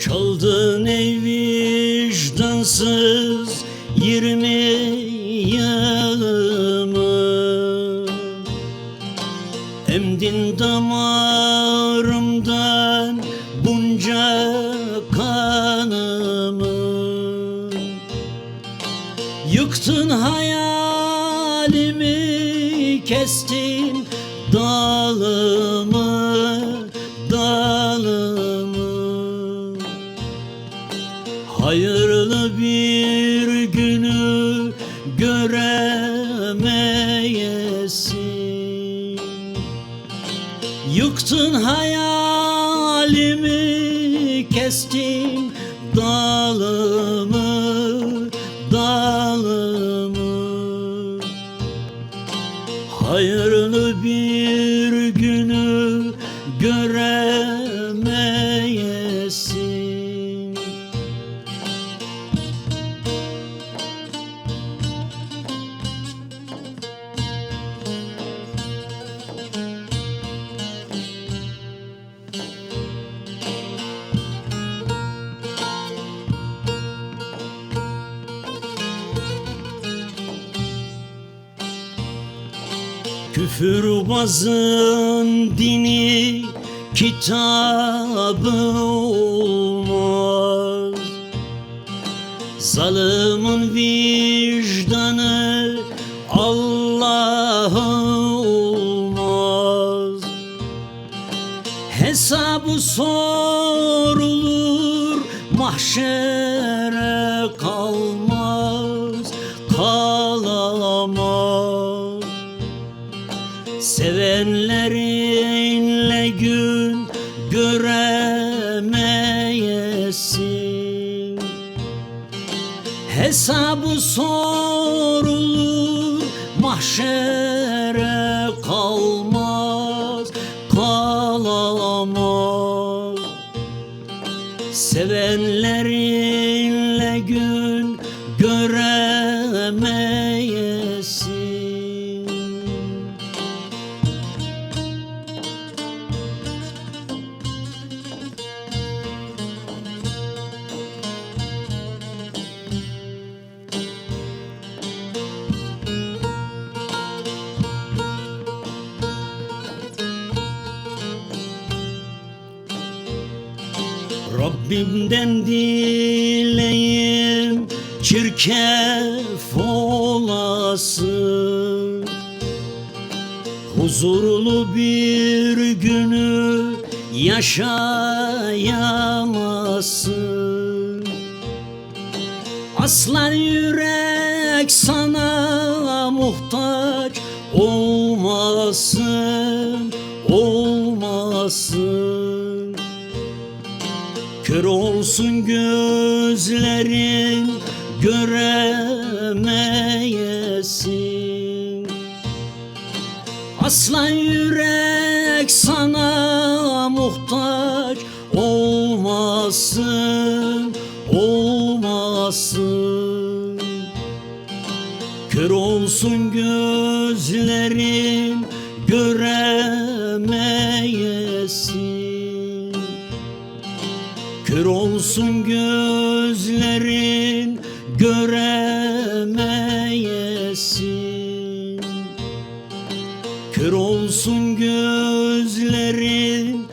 Çaldın ey vicdansız yirmi yılımı Emdin damarımdan bunca kanımı. Yıktın hayalimi kestin dalımı dalımı Hayırlı bir günü göremeyesin. Yıktın hayalimi kestin dalımı dalımı. Hayırlı bir günü Küfürbazın dini kitabı olmaz. Zalimin vicdanı Allah'ı olmaz. Hesabı sorulur mahşere kalmaz kalamaz Sevenlerinle gün göremeyesin. Hesabı sorulur mahşere kalmaz kalamaz. Sevenlerinle Rabbimden dileyim çirkef olasın. Huzurlu bir günü yaşayamazsın Aslan yürek sana muhtaç olmasın, olmasın Kör olsun gözlerin göremeyesin. Aslan yürek sana muhtaç olmasın, olmasın. Kör olsun gözlerin göremeyesin Kör olsun gözlerin göremeyesin. Kör olsun gözlerin